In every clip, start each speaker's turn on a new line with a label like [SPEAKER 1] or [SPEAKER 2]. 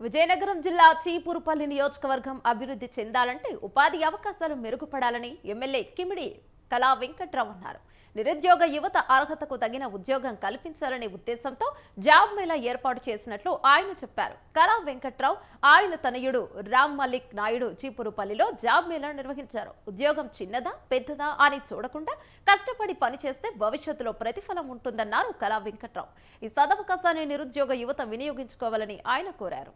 [SPEAKER 1] విజయనగరం జిల్లా చీపురుపల్లి నియోజకవర్గం అభివృద్ధి చెందాలంటే ఉపాధి అవకాశాలు మెరుగుపడాలని ఎమ్మెల్యే కిమిడి కళా వెంకట్రావు అన్నారు. నిరుద్యోగ యువత అర్హతకు తగిన ఉద్యోగం కల్పించాలనే ఉద్దేశంతో జాబ్ మేళా ఏర్పాటు చేసినట్లు ఆయన చెప్పారు. కళా వెంకట్రావు ఆయన తనయుడు రామ్ మలిక్ నాయుడు చీపురుపల్లిలో జాబ్ మేళా నిర్వహించారు. ఉద్యోగం చిన్నదా పెద్దదా అని చూడకుండా కష్టపడి పనిచేస్తే భవిష్యత్తులో ప్రతిఫలం ఉంటుందన్నారు కళా వెంకట్రావు. ఈ సదవకాశాన్ని నిరుద్యోగ యువత వినియోగించుకోవాలని ఆయన కోరారు.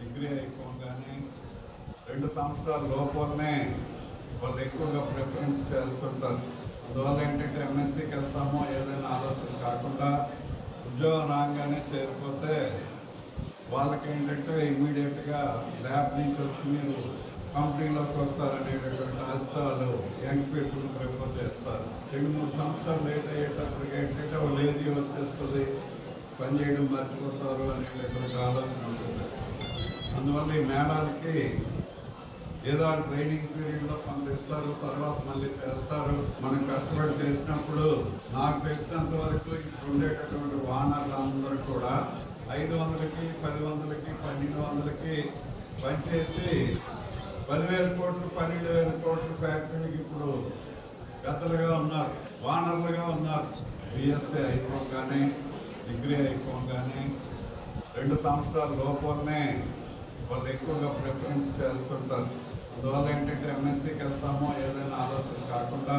[SPEAKER 2] డిగ్రీ అయిపోగానే రెండు సంవత్సరాల లోపలనే వాళ్ళు ఎక్కువగా ప్రిఫరెన్స్ చేస్తుంటారు. అందువల్ల ఏంటంటే ఎంఎస్సికి వెళ్తామో ఏదైనా ఆలోచన కాకుండా ఉద్యోగం రాగానే చేరిపోతే వాళ్ళకి ఏంటంటే ఇమీడియట్గా ల్యాబ్ నుంచి వచ్చి మీరు కంపెనీలోకి వస్తారనేటటువంటి ఆశతో వాళ్ళు యంగ్ పీపుల్ ప్రిఫర్ చేస్తారు. రెండు మూడు సంవత్సరాలు లేట్ అయ్యేటప్పటికి ఏంటంటే వాళ్ళు లేజీ వచ్చేస్తుంది పని చేయడం మర్చిపోతారు అనేటటువంటి ఆలోచన ఉంటుంది. అందువల్ల ఈ మేళాలకి ఏదో ట్రైనింగ్ పీరియడ్లో కొంత ఇస్తారు తర్వాత మళ్ళీ చేస్తారు. మనం కష్టపడి చేసినప్పుడు నాకు తెలిసినంత వరకు ఇప్పుడు ఉండేటటువంటి వానర్లందరూ కూడా ఐదు వందలకి పది వందలకి పన్నెండు వందలకి పనిచేసి పదివేల కోట్లు పన్నెండు వేల కోట్ల ఫ్యాక్టరీకి ఇప్పుడు పెద్దలుగా ఉన్నారు వానర్లుగా ఉన్నారు. బిఎస్సీ అయిపోగానే డిగ్రీ అయిపోగానే రెండు సంవత్సరాల లోపలనే వాళ్ళు ఎక్కువగా ప్రిఫరెన్స్ చేస్తుంటారు. అందువల్ల ఏంటంటే ఎంఎస్సీకి వెళ్తామో ఏదైనా ఆలోచన కాకుండా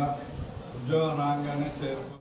[SPEAKER 2] ఉద్యోగం రాగానే చేరుకో